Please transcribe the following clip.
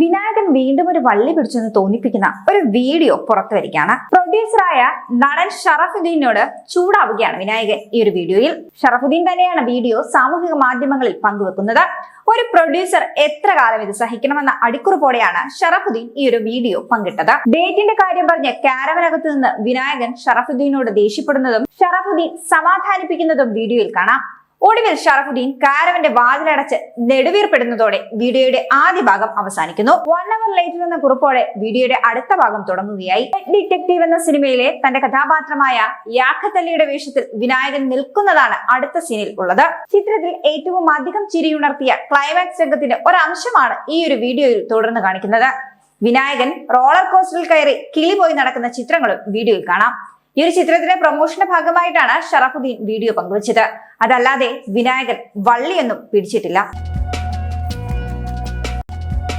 വിനായകൻ വീണ്ടും ഒരു വള്ളി പിടിച്ചെന്ന് തോന്നിപ്പിക്കുന്ന ഒരു വീഡിയോ പുറത്തു വരികയാണ്. പ്രൊഡ്യൂസറായ നടൻ ഷറഫുദ്ദീനോട് ചൂടാവുകയാണ് വിനായകൻ ഈ ഒരു വീഡിയോയിൽ. ഷറഫുദ്ദീൻ തന്നെയാണ് വീഡിയോ സാമൂഹിക മാധ്യമങ്ങളിൽ പങ്കുവെക്കുന്നത്. ഒരു പ്രൊഡ്യൂസർ എത്ര കാലം ഇത് സഹിക്കണമെന്ന അടിക്കുറിപ്പോടെയാണ് ഷറഫുദ്ദീൻ ഈ ഒരു വീഡിയോ പങ്കിട്ടത്. ഡേറ്റിന്റെ കാര്യം പറഞ്ഞ് കാരവനകത്ത് നിന്ന് വിനായകൻ ഷറഫുദ്ദീനോട് ദേഷ്യപ്പെടുന്നതും ഷറഫുദ്ദീൻ സമാധാനിപ്പിക്കുന്നതും വീഡിയോയിൽ കാണാം. ഒടുവിൽ ഷറഫുദ്ദീൻ കാരവന്റെ വാതിലടച്ച് നെടുവീർപ്പെടുന്നതോടെ വീഡിയോയുടെ ആദ്യ ഭാഗം അവസാനിക്കുന്നു. വൺ അവർ ലേറ്റർ എന്ന കുറിപ്പോടെ വീഡിയോയുടെ അടുത്ത ഭാഗം തുടങ്ങുകയായി. ഡിറ്റക്റ്റീവ് എന്ന സിനിമയിലെ തന്റെ കഥാപാത്രമായ യാഖത്തല്ലിയുടെ വേഷത്തിൽ വിനായകൻ നിൽക്കുന്നതാണ് അടുത്ത സീനിൽ ഉള്ളത്. ചിത്രത്തിൽ ഏറ്റവും അധികം ചിരിയുണർത്തിയ ക്ലൈമാക്സ് രംഗത്തിന്റെ ഒരംശമാണ് ഈ ഒരു വീഡിയോയിൽ തുടർന്ന് കാണിക്കുന്നത്. വിനായകൻ റോളർ കോസ്റ്ററിൽ കയറി കിളി പോയി നടക്കുന്ന ചിത്രങ്ങളും വീഡിയോയിൽ കാണാം. ഈ ഒരു ചിത്രത്തിന്റെ പ്രൊമോഷന്റെ ഭാഗമായിട്ടാണ് ഷറഫുദ്ദീൻ വീഡിയോ പങ്കുവച്ചത്. അതല്ലാതെ വിനായകൻ വള്ളിയൊന്നും പിടിച്ചിട്ടില്ല.